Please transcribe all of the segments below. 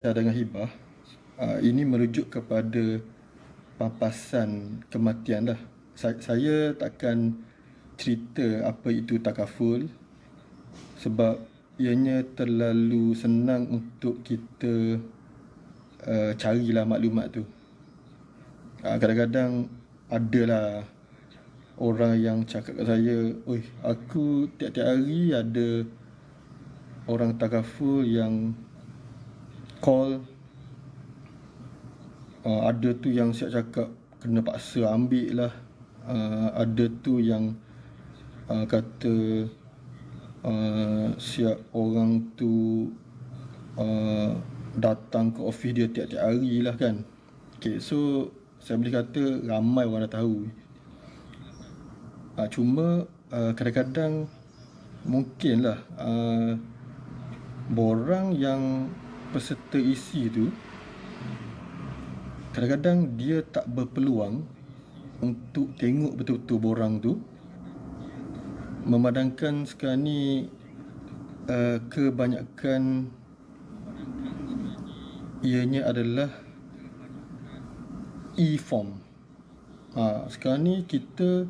dengan hibah uh, ini merujuk kepada papasan kematian lah. Saya, saya takkan cerita apa itu takaful sebab ianya terlalu senang untuk kita uh, carilah maklumat tu. Uh, kadang-kadang adalah orang yang cakap kat saya, "Oi, aku tiap-tiap hari ada orang takaful yang call uh, ada tu yang siap cakap kena paksa ambil lah. Uh, ada tu yang uh, kata uh, siap orang tu uh, datang ke office dia tiap-tiap hari lah kan. Okay, so saya boleh kata ramai orang dah tahu. Uh, cuma uh, kadang-kadang mungkin lah uh, borang yang peserta isi tu kadang-kadang dia tak berpeluang untuk tengok betul-betul borang tu. Memadangkan sekarang ni uh, kebanyakan ianya adalah e-form. Ha, sekarang ni kita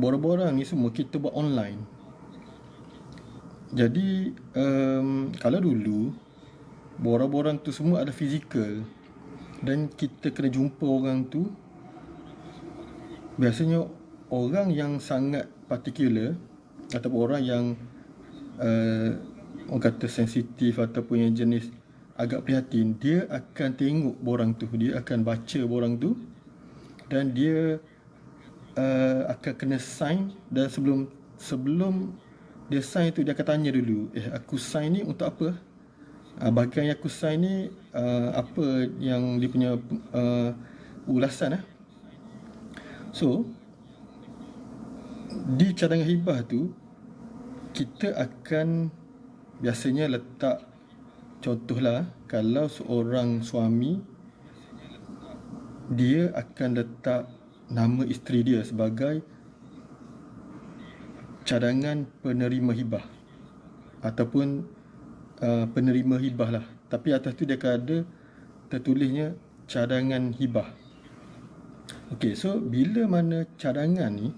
borang-borang ni semua kita buat online. Jadi um, kalau dulu borang-borang tu semua ada fizikal. Dan kita kena jumpa orang tu biasanya orang yang sangat particular ataupun orang yang uh, orang kata sensitif ataupun yang jenis agak prihatin dia akan tengok borang tu. Dia akan baca borang tu dan dia uh, akan kena sign. Dan sebelum sebelum dia sign tu dia akan tanya dulu eh aku sign ni untuk apa uh, bahagian yang aku sign ni uh, apa yang dia punya uh, ulasan eh. So di cadangan hibah tu kita akan biasanya letak contohlah kalau seorang suami dia akan letak nama isteri dia sebagai cadangan penerima hibah ataupun uh, penerima hibah lah. Tapi atas tu dia akan ada tertulisnya cadangan hibah. Okey, so bila mana cadangan ni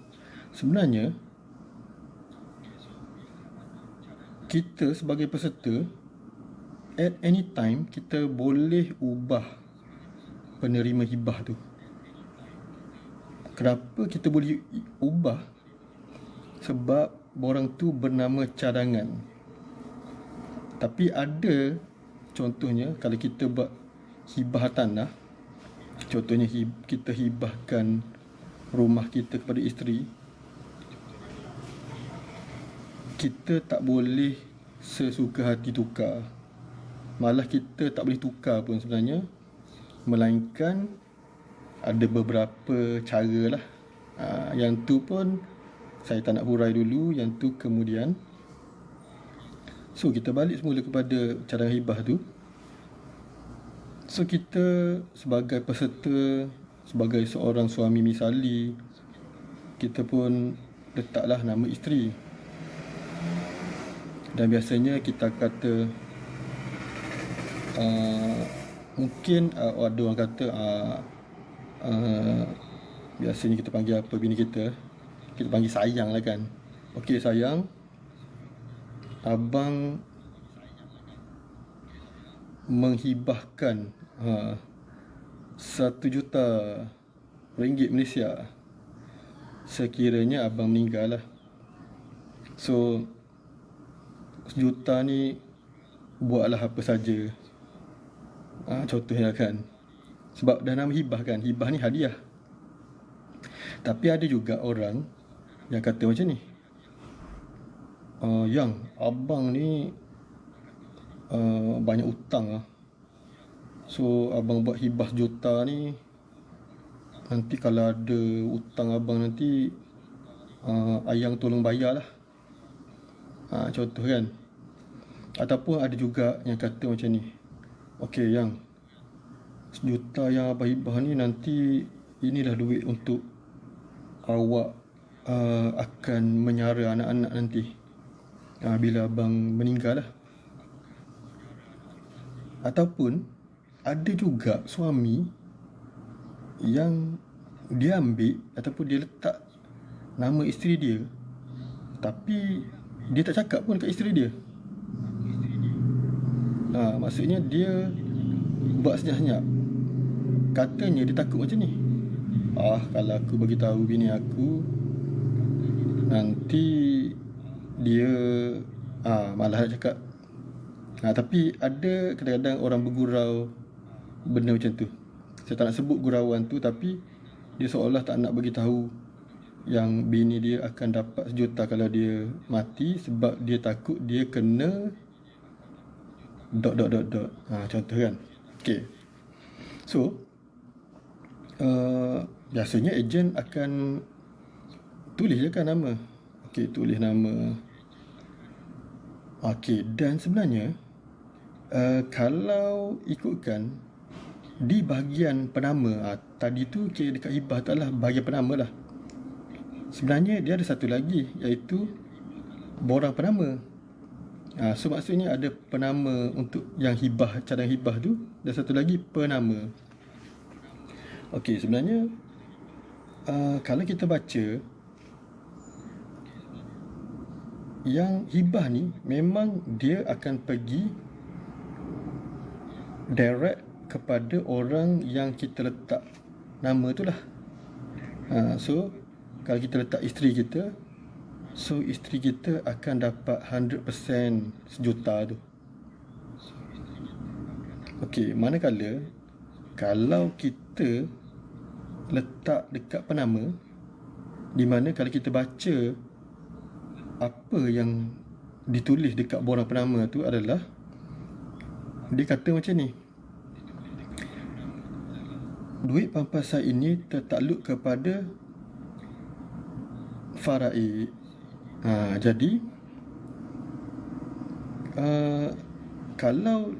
sebenarnya kita sebagai peserta at any time kita boleh ubah penerima hibah tu. Kenapa kita boleh ubah? Sebab orang tu bernama cadangan. Tapi ada contohnya kalau kita buat hibah tanah contohnya kita hibahkan rumah kita kepada isteri kita tak boleh sesuka hati tukar. Malah kita tak boleh tukar pun sebenarnya melainkan ada beberapa cara lah. Ha, yang tu pun saya tak nak hurai dulu yang tu kemudian So kita balik semula kepada cadangan hibah tu. So kita sebagai peserta Sebagai seorang suami misali Kita pun letaklah nama isteri. Dan biasanya kita kata uh, Mungkin uh, ada orang kata uh, uh, Biasanya kita panggil apa bini kita? Kita panggil sayang lah kan? Okey sayang abang menghibahkan ha, satu juta ringgit Malaysia. Sekiranya abang meninggal lah so sejuta ni buatlah apa saja. Ha, contohnya kan sebab dah nama hibah kan hibah ni hadiah. Tapi ada juga orang yang kata macam ni uh, yang abang ni uh, banyak hutang lah. So abang buat hibah juta ni nanti kalau ada hutang abang nanti uh, ayang tolong bayar lah. Ha, contoh kan. Ataupun ada juga yang kata macam ni. Okey yang sejuta yang abang hibah ni nanti inilah duit untuk awak uh, akan menyara anak-anak nanti uh, bila abang meninggal lah. Ataupun ada juga suami yang dia ambil ataupun dia letak nama isteri dia tapi dia tak cakap pun dekat isteri dia. Ha, maksudnya dia buat senyap-senyap. Katanya dia takut macam ni. Ah, kalau aku bagi tahu bini aku nanti dia ah malah nak cakap. Ha, tapi ada kadang-kadang orang bergurau benda macam tu. Saya tak nak sebut gurauan tu tapi dia seolah tak nak bagi tahu yang bini dia akan dapat sejuta kalau dia mati sebab dia takut dia kena dot dot dot dot. Ha, contoh kan. Okay. So, uh, biasanya ejen akan tulis je kan nama. Okay, tulis nama. Okay, dan sebenarnya uh, kalau ikutkan di bahagian penama uh, tadi tu kira dekat hibah tu bahagian penama lah. Sebenarnya dia ada satu lagi iaitu borang penama. Uh, so maksudnya ada penama untuk yang hibah cadang hibah tu dan satu lagi penama. Okey sebenarnya uh, kalau kita baca yang hibah ni memang dia akan pergi direct kepada orang yang kita letak nama tu lah. Ha, so, kalau kita letak isteri kita, so isteri kita akan dapat 100% sejuta tu. Okey, manakala kalau kita letak dekat penama di mana kalau kita baca apa yang ditulis dekat borang penama tu adalah dia kata macam ni duit pampasan ini tertakluk kepada faraid. Ha, jadi uh, kalau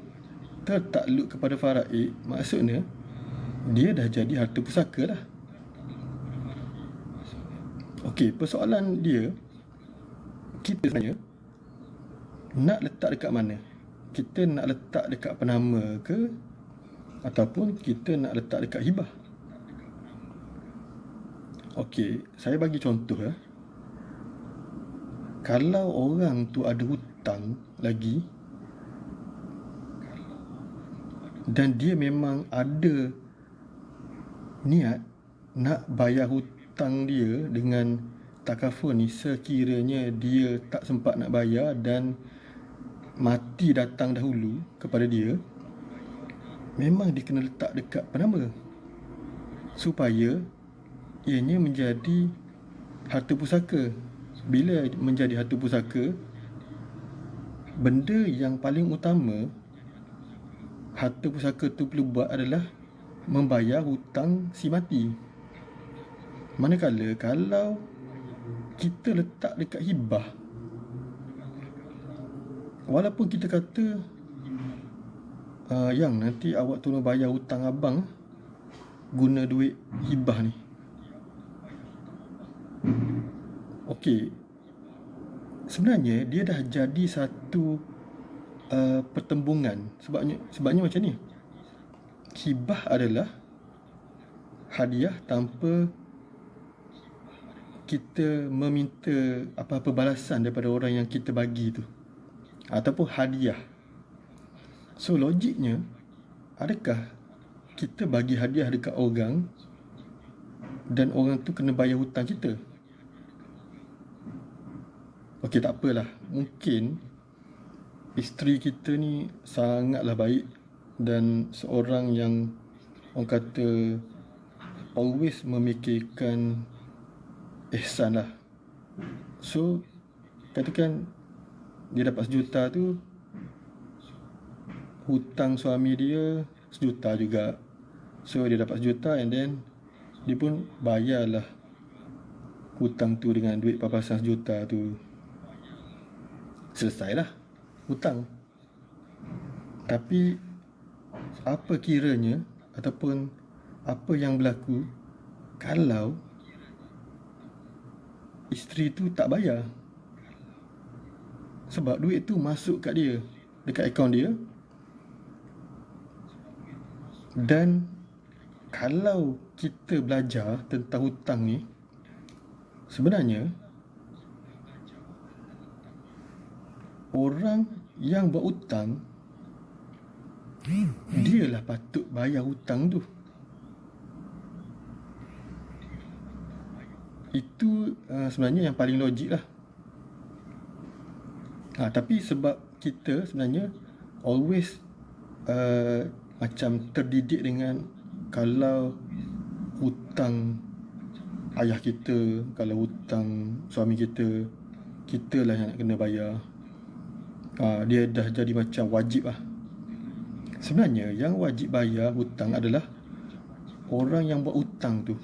tertakluk kepada faraid, maksudnya dia dah jadi harta pusaka lah. Okey, persoalan dia kita sebenarnya nak letak dekat mana? Kita nak letak dekat penama ke ataupun kita nak letak dekat hibah. Okey, saya bagi contoh ya. Kalau orang tu ada hutang lagi dan dia memang ada niat nak bayar hutang dia dengan takaful ni sekiranya dia tak sempat nak bayar dan mati datang dahulu kepada dia memang dia kena letak dekat penama supaya ianya menjadi harta pusaka. Bila menjadi harta pusaka benda yang paling utama harta pusaka tu perlu buat adalah membayar hutang si mati. Manakala kalau kita letak dekat hibah walaupun kita kata uh, yang nanti awak tolong bayar hutang abang guna duit hibah ni. Okey. Sebenarnya dia dah jadi satu uh, pertembungan sebabnya sebabnya macam ni. Hibah adalah hadiah tanpa kita meminta apa-apa balasan daripada orang yang kita bagi tu. Ataupun hadiah. So logiknya Adakah Kita bagi hadiah dekat orang Dan orang tu kena bayar hutang kita? Okey tak apalah. Mungkin Isteri kita ni Sangatlah baik Dan seorang yang Orang kata Always memikirkan Ihsan lah So Katakan Dia dapat sejuta tu hutang suami dia sejuta juga. So dia dapat sejuta and then dia pun bayarlah hutang tu dengan duit papasan sejuta tu. Selesailah hutang. Tapi apa kiranya ataupun apa yang berlaku kalau isteri tu tak bayar. Sebab duit tu masuk kat dia dekat akaun dia. Dan kalau kita belajar tentang hutang ni sebenarnya orang yang buat hutang dia lah patut bayar hutang tu itu uh, sebenarnya yang paling logik lah. Ha, tapi sebab kita sebenarnya always uh, macam terdidik dengan kalau hutang ayah kita kalau hutang suami kita kita lah yang nak kena bayar. Ha, dia dah jadi macam wajib lah. Sebenarnya yang wajib bayar hutang adalah orang yang buat hutang tu